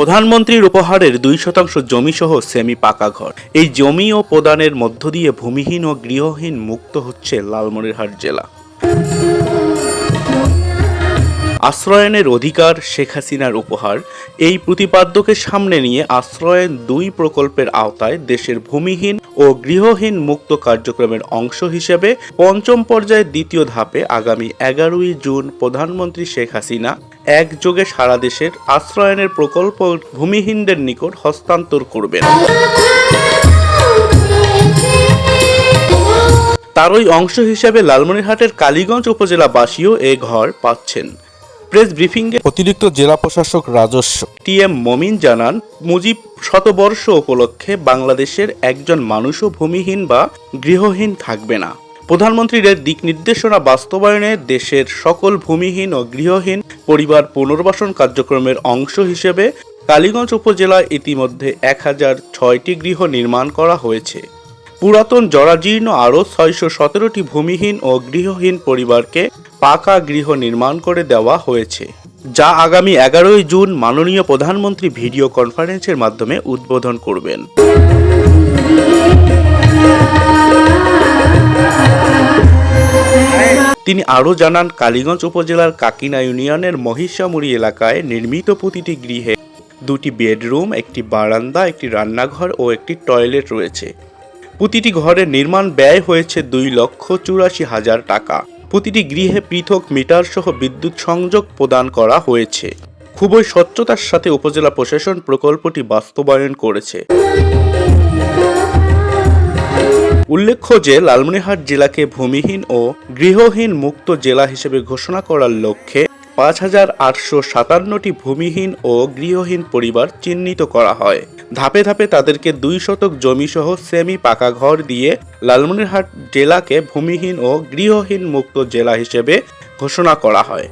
প্রধানমন্ত্রীর উপহারের দুই শতাংশ জমি সহ সেমি পাকা ঘর। এই জমি ও প্রদানের মধ্য দিয়ে ভূমিহীন ও গৃহহীন মুক্ত হচ্ছে লালমনিরহাট জেলা। আশ্রয়নের অধিকার শেখ হাসিনার উপহার। এই প্রতিপাদ্যকে সামনে নিয়ে আশ্রয়ন দুই প্রকল্পের আওতায় দেশের ভূমিহীন ও গৃহহীন মুক্ত কার্যক্রমের অংশ হিসেবে পঞ্চম পর্যায়ের দ্বিতীয় ধাপে আগামী এগারোই জুন প্রধানমন্ত্রী শেখ হাসিনা একযোগে সারা দেশের আশ্রয়নের প্রকল্প ভূমিহীনদের নিকট হস্তান্তর করবেন। তারই অংশ হিসেবে লালমনিরহাটের কালীগঞ্জ উপজেলাবাসীও এ ঘর পাচ্ছেন। প্রেস ব্রিফিংয়ে অতিরিক্ত জেলা প্রশাসক রাজস্ব। টি এম মমিন জানান মুজিব শতবর্ষ উপলক্ষে বাংলাদেশের একজন মানুষও ভূমিহীন বা গৃহহীন থাকবে না। প্রধানমন্ত্রীর দিক নির্দেশনা বাস্তবায়নে দেশের সকল ভূমিহীন ও গৃহহীন পরিবার পুনর্বাসন কার্যক্রমের অংশ হিসেবে কালীগঞ্জ উপজেলায় ইতিমধ্যে এক হাজার ছয়টি গৃহ নির্মাণ করা হয়েছে। পুরাতন জরাজীর্ণ আরও ছয়শো সতেরোটি ভূমিহীন ও গৃহহীন পরিবারকে পাকা গৃহ নির্মাণ করে দেওয়া হয়েছে, যা আগামী এগারোই জুন মাননীয় প্রধানমন্ত্রী ভিডিও কনফারেন্সের মাধ্যমে উদ্বোধন করবেন। তিনি আরও জানান, কালীগঞ্জ উপজেলার কাকিনা ইউনিয়নের মহিষামুড়ি এলাকায় নির্মিত প্রতিটি গৃহে দুটি বেডরুম, একটি বারান্দা, একটি রান্নাঘর ও একটি টয়লেট রয়েছে। প্রতিটি ঘরের নির্মাণ ব্যয় হয়েছে দুই লক্ষ চুরাশি হাজার টাকা। প্রতিটি গৃহে পৃথক মিটার সহ বিদ্যুৎ সংযোগ প্রদান করা হয়েছে। খুবই স্বচ্ছতার সাথে উপজেলা প্রশাসন প্রকল্পটি বাস্তবায়ন করেছে। উল্লেখ্য যে, লালমনিরহাট জেলাকে ভূমিহীন ও গৃহহীন মুক্ত জেলা হিসেবে ঘোষণা করার লক্ষ্যে পাঁচ হাজার আটশো সাতান্নটি ভূমিহীন ও গৃহহীন পরিবার চিহ্নিত করা হয়। ধাপে ধাপে তাদেরকে দুই শতক জমিসহ সেমি পাকা ঘর দিয়ে লালমনিরহাট জেলাকে ভূমিহীন ও গৃহহীন মুক্ত জেলা হিসেবে ঘোষণা করা হয়।